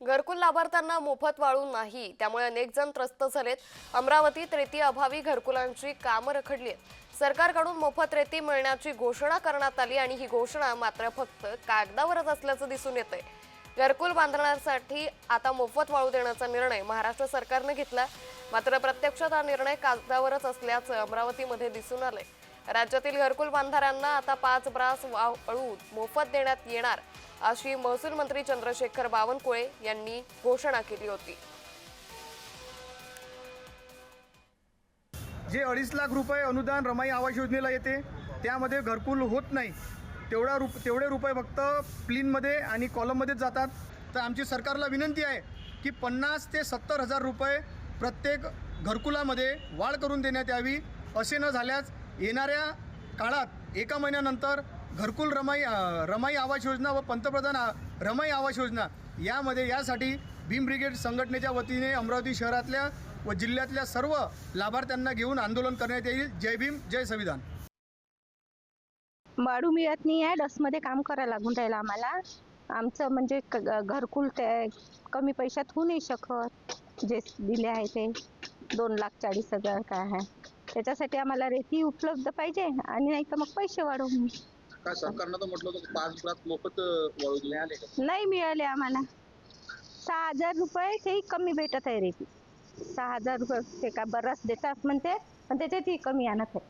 घरकुल लाभार्थ्यांना मोफत वाळू नाही त्यामुळे अनेक जण त्रस्त झालेत. अमरावतीत रेती अभावी घरकुलांची कामं रखडली आहेत. सरकारकडून मोफत रेती मिळण्याची घोषणा करण्यात आली आणि ही घोषणा मात्र फक्त कागदावरच असल्याचं दिसून येतंय. घरकुल बांधण्यासाठी आता मोफत वाळू देण्याचा निर्णय महाराष्ट्र सरकारने घेतला. मात्र प्रत्यक्षात हा निर्णय कागदावरच असल्याचं अमरावतीमध्ये दिसून आलंय. राज्यातील घरकुल बांधाऱ्यांना आता पाच ब्रास वाळू मोफत देण्यात येणार अशी महसूल मंत्री चंद्रशेखर बावनकुळे यांनी घोषणा केली होती. जे अडीच लाख रुपये अनुदान रमाई आवास योजनेला येते त्यामध्ये घरकुल होत नाही. तेवढा रुप तेवढे रुपये फक्त प्लीनमध्ये आणि कॉलममध्येच जातात. तर आमची सरकारला विनंती आहे की पन्नास ते सत्तर हजार रुपये प्रत्येक घरकुलामध्ये वाढ करून देण्यात यावी असे न झाल्यास येणाऱ्या काळात एका महिन्यानंतर घरकुल रमाई रमाई आवास योजना व पंतप्रधान रमाई आवास योजना यामध्ये यासाठी भीम ब्रिगेड संघटनेच्या वतीने अमरावती शहरातल्या व जिल्ह्यातल्या सर्व लाभार्थ्यांना घेऊन आंदोलन करण्यात येईल. जय भीम जय संविधान. वाढू मिळत नाही आहे डसमध्ये काम करायला लागून राहिलं आम्हाला. आमचं म्हणजे घरकुल ते कमी पैशात होऊ नाही शकत. जे दिले आहे ते दोन लाख चाळीस हजार काय आहे. त्याच्यासाठी आम्हाला रेती उपलब्ध पाहिजे आणि नाही तर मग पैसे वाढवून काय सरकारनं तर म्हटलं होतं की पाच लाख मोफत वाळू मिळाले. का नाही मिळाले आम्हाला. सहा हजार रुपये तेही कमी भेटत आहे रेती. सहा हजार रुपये ते का बराच देतात म्हणते पण त्याच्यातही कमी आणत आहे.